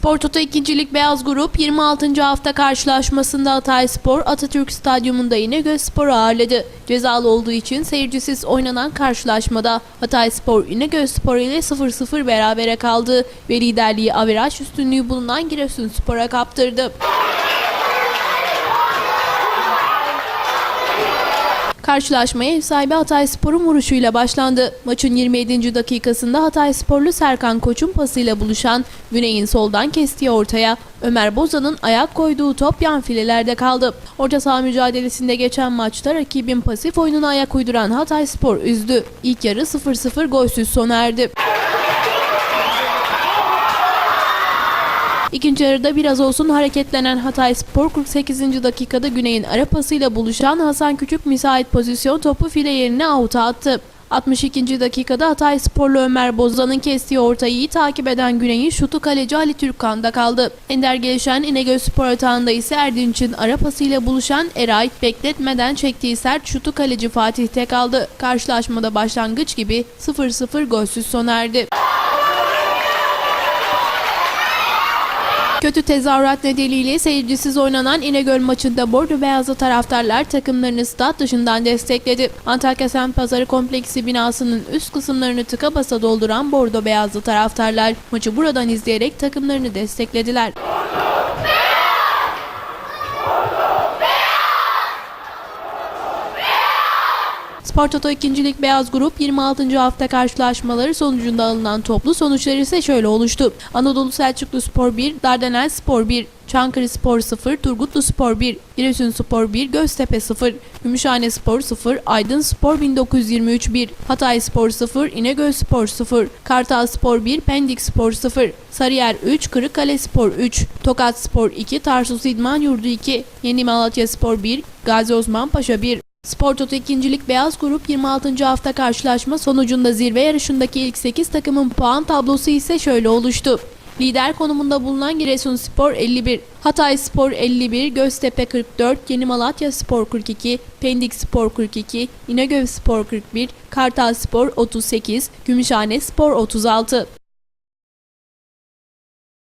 Spor Toto 2. Lig Beyaz Grup 26. hafta karşılaşmasında Hatay Spor Atatürk Stadyumunda İnegöl Spor'u ağırladı. Cezalı olduğu için seyircisiz oynanan karşılaşmada Hatay Spor İnegöl Spor ile 0-0 berabere kaldı ve liderliği averaj üstünlüğü bulunan Giresunspor'a kaptırdı. Karşılaşmaya ev sahibi Hatay Spor'un vuruşuyla başlandı. Maçın 27. dakikasında Hatay Sporlu Serkan Koç'un pasıyla buluşan Güney'in soldan kestiği ortaya Ömer Bozan'ın ayak koyduğu top yan filelerde kaldı. Orta saha mücadelesinde geçen maçta rakibin pasif oyununa ayak uyduran Hatay Spor üzdü. İlk yarı 0-0 golsüz sona erdi. İkinci yarıda biraz olsun hareketlenen Hatay Spor 48. dakikada Güney'in ara pasıyla buluşan Hasan Küçük müsait pozisyon topu file yerine avuta attı. 62. dakikada Hatay Sporlu Ömer Bozan'ın kestiği ortayı iyi takip eden Güney'in şutu kaleci Ali Türkkan'da kaldı. Ender gelişen İnegöl Spor atağında ise Erdinç'in ara pasıyla buluşan Eray bekletmeden çektiği sert şutu kaleci Fatih'te kaldı. Karşılaşmada başlangıç gibi 0-0 golsüz sona erdi. Kötü tezahürat nedeniyle seyircisiz oynanan İnegöl maçında Bordo Beyazlı taraftarlar takımlarını stat dışından destekledi. Antakya Semt Pazarı Kompleksi binasının üst kısımlarını tıka basa dolduran Bordo Beyazlı taraftarlar maçı buradan izleyerek takımlarını desteklediler. Spor Toto 2. Lig Beyaz Grup 26. hafta karşılaşmaları sonucunda alınan toplu sonuçlar ise şöyle oluştu. Anadolu Selçuklu Spor 1, Dardanel Spor 1, Çankırı Spor 0, Turgutlu Spor 1, Giresun Spor 1, Göztepe 0, Gümüşhane Spor 0, Aydın Spor 1923 1, Hatay Spor 0, İnegöl Spor 0, Kartal Spor 1, Pendik Spor 0, Sarıyer 3, Kırıkkale Spor 3, Tokat Spor 2, Tarsus İdman Yurdu 2, Yeni Malatya Spor 1, Gazi Osman Paşa 1. Spor Toto 2. Lig Beyaz Grup 26. hafta karşılaşma sonucunda zirve yarışındaki ilk 8 takımın puan tablosu ise şöyle oluştu. Lider konumunda bulunan Giresunspor 51, Hatay Spor 51, Göztepe 44, Yeni Malatya Spor 42, Pendik Spor 42, İnegöl Spor 41, Kartal Spor 38, Gümüşhane Spor 36.